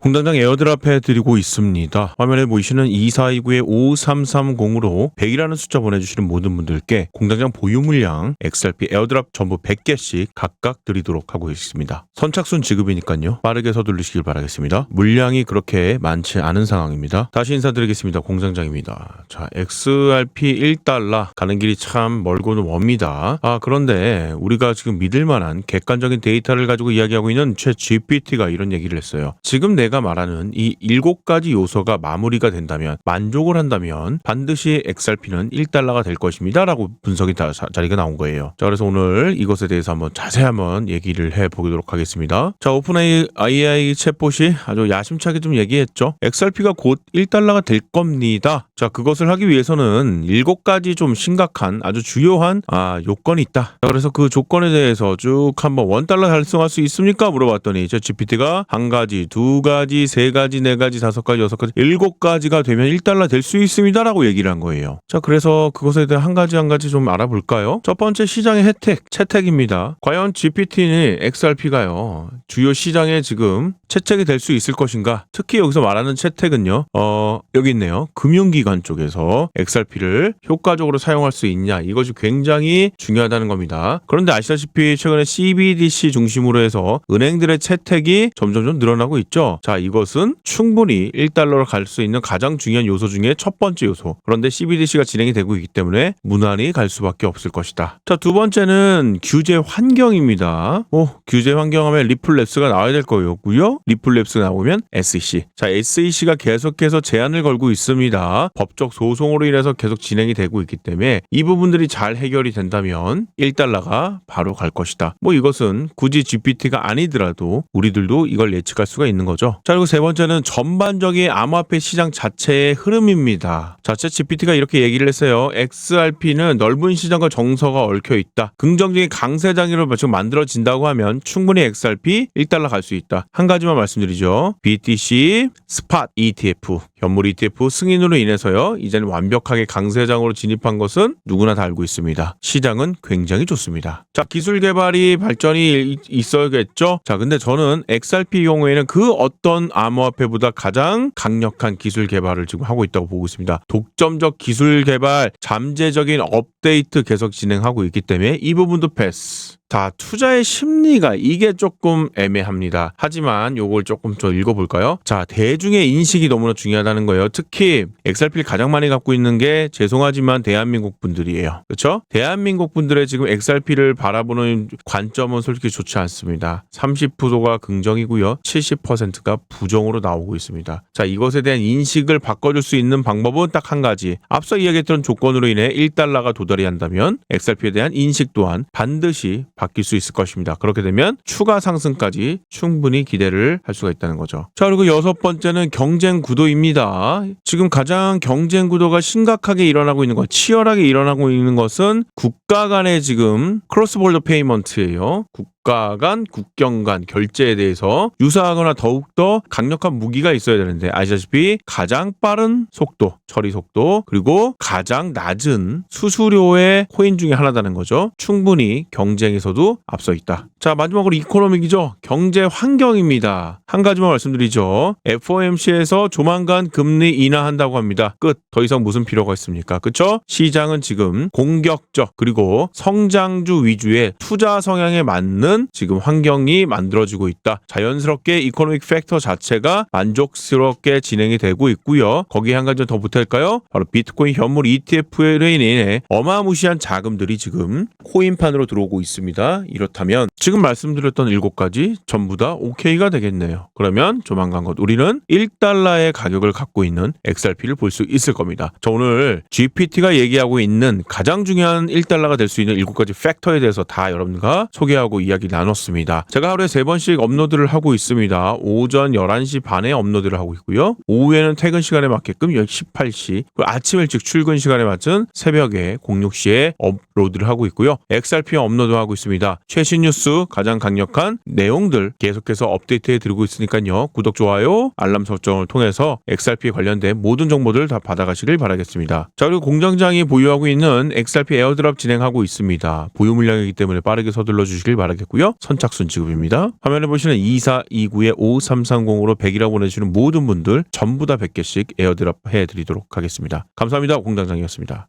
공장장 에어드랍 해드리고 있습니다. 화면에 보이시는 2429-5330으로 100이라는 숫자 보내주시는 모든 분들께 공장장 보유 물량 XRP 에어드랍 전부 100개씩 각각 드리도록 하고 있습니다. 선착순 지급이니까요. 빠르게 서둘르시길 바라겠습니다. 물량이 그렇게 많지 않은 상황입니다. 다시 인사드리겠습니다. 공장장입니다. 자, XRP 1달러 가는 길이 참 멀고는 멉니다. 아, 그런데 우리가 지금 믿을 만한 객관적인 데이터를 가지고 이야기하고 있는 최 GPT가 이런 얘기를 했어요. 지금 내가 말하는 이 일곱 가지 요소가 마무리가 된다면 만족을 한다면 반드시 XRP는 1달러가 될 것입니다. 라고 분석이 다 자- 자리가 나온 거예요. 자, 그래서 오늘 이것에 대해서 한번 자세히 한번 얘기를 해 보도록 하겠습니다. 자, 오픈AI AI 챗봇이 아주 야심차게 좀 얘기했죠. XRP가 곧 1달러가 될 겁니다. 자, 그것을 하기 위해서는 일곱 가지 좀 심각한 아주 주요한 아, 요건이 있다. 자, 그래서 그 조건에 대해서 쭉 한번 원달러 달성할 수 있습니까? 물어봤더니 저 GPT가 한 가지, 두 가지, 세 가지, 네 가지, 다섯 가지, 여섯 가지, 일곱 가지가 되면 1달러 될 수 있습니다라고 얘기를 한 거예요. 자, 그래서 그것에 대해 한 가지 한 가지 좀 알아볼까요? 첫 번째 시장의 혜택, 채택입니다. 과연 GPT는 XRP가요. 주요 시장에 지금 채택이 될 수 있을 것인가? 특히 여기서 말하는 채택은요. 어, 여기 있네요. 금융기관 쪽에서 XRP를 효과적으로 사용할 수 있냐? 이것이 굉장히 중요하다는 겁니다. 그런데 아시다시피 최근에 CBDC 중심으로 해서 은행들의 채택이 점점점 늘어나고 있죠. 자, 이것은 충분히 1달러로 갈 수 있는 가장 중요한 요소 중에 첫 번째 요소. 그런데 CBDC가 진행이 되고 있기 때문에 무난히 갈 수밖에 없을 것이다. 자, 두 번째는 규제 환경입니다. 뭐, 규제 환경하면 리플랩스가 나와야 될 거였고요. 리플랩스 나오면 SEC. 자, SEC가 계속해서 제한을 걸고 있습니다. 법적 소송으로 인해서 계속 진행이 되고 있기 때문에 이 부분들이 잘 해결이 된다면 1달러가 바로 갈 것이다. 뭐 이것은 굳이 GPT가 아니더라도 우리들도 이걸 예측할 수가 있는 거죠. 자, 그리고 세 번째는 전반적인 암호화폐 시장 자체의 흐름입니다. 자체 GPT가 이렇게 얘기를 했어요. XRP는 넓은 시장과 정서가 얽혀 있다. 긍정적인 강세 장애로 지금 만들어진다고 하면 충분히 XRP 1달러 갈 수 있다. 한 가지만 말씀드리죠. BTC 스팟 ETF 현물 ETF 승인으로 인해서요. 이제는 완벽하게 강세 장으로 진입한 것은 누구나 다 알고 있습니다. 시장은 굉장히 좋습니다. 자, 기술 개발이 발전이 이- 있어야겠죠. 자, 근데 저는 XRP 경우에는 그 어떤 암호화폐보다 가장 강력한 기술 개발을 지금 하고 있다고 보고 있습니다. 독점적 기술 개발, 잠재적인 업데이트 계속 진행하고 있기 때문에 이 부분도 패스. 자, 투자의 심리가 이게 조금 애매합니다. 하지만 요걸 조금 더 읽어볼까요? 자, 대중의 인식이 너무나 중요하다는 거예요. 특히 XRP를 가장 많이 갖고 있는 게 죄송하지만 대한민국 분들이에요. 그렇죠? 대한민국 분들의 지금 XRP를 바라보는 관점은 솔직히 좋지 않습니다. 30%가 긍정이고요. 70%가 부정으로 나오고 있습니다. 자, 이것에 대한 인식을 바꿔줄 수 있는 방법은 딱 한 가지. 앞서 이야기했던 조건으로 인해 1달러가 도달이 한다면 XRP에 대한 인식 또한 반드시 바뀔 수 있을 것입니다. 그렇게 되면 추가 상승까지 충분히 기대를 할 수가 있다는 거죠. 자, 그리고 여섯 번째는 경쟁 구도입니다. 지금 가장 경쟁 구도가 심각하게 일어나고 있는 것, 치열하게 일어나고 있는 것은 국가 간의 지금 크로스볼더 페이먼트예요. 국가 간, 국경 간 결제에 대해서 유사하거나 더욱더 강력한 무기가 있어야 되는데 아시다시피 가장 빠른 속도, 처리 속도, 그리고 가장 낮은 수수료의 코인 중에 하나다는 거죠. 충분히 경쟁에서 도 앞서 있다. 자, 마지막으로 이코노믹이죠. 경제 환경입니다. 한 가지만 말씀드리죠. FOMC에서 조만간 금리 인하한다고 합니다. 끝. 더 이상 무슨 필요가 있습니까? 그쵸? 시장은 지금 공격적 그리고 성장주 위주의 투자 성향에 맞는 지금 환경이 만들어지고 있다. 자연스럽게 이코노믹 팩터 자체가 만족스럽게 진행이 되고 있고요. 거기에 한 가지 더 보탤까요? 바로 비트코인 현물 ETF로 인해 어마무시한 자금들이 지금 코인판으로 들어오고 있습니다. 이렇다면 지금 말씀드렸던 일곱 가지 전부 다 OK가 되겠네요. 그러면 조만간 것 우리는 1달러의 가격을 갖고 있는 XRP를 볼 수 있을 겁니다. 저 오늘 GPT가 얘기하고 있는 가장 중요한 1달러가 될 수 있는 일곱 가지 팩터에 대해서 다 여러분과 소개하고 이야기 나눴습니다. 제가 하루에 세 번씩 업로드를 하고 있습니다. 오전 11시 반에 업로드를 하고 있고요. 오후에는 퇴근 시간에 맞게끔 18시, 그리고 아침 일찍 출근 시간에 맞춘 새벽에 06시에 업로드를 하고 있고요. XRP 업로드하고 있습니다. 최신 뉴스, 가장 강력한 내용들 계속해서 업데이트해 드리고 있으니까요. 구독, 좋아요, 알람 설정을 통해서 XRP 관련된 모든 정보들 다 받아가시길 바라겠습니다. 자, 그리고 공장장이 보유하고 있는 XRP 에어드랍 진행하고 있습니다. 보유 물량이기 때문에 빠르게 서둘러 주시길 바라겠고요. 선착순 지급입니다. 화면에 보시는 2429의 0330으로 100이라 보내주시는 모든 분들 전부 다 100개씩 에어드랍 해드리도록 하겠습니다. 감사합니다. 공장장이었습니다.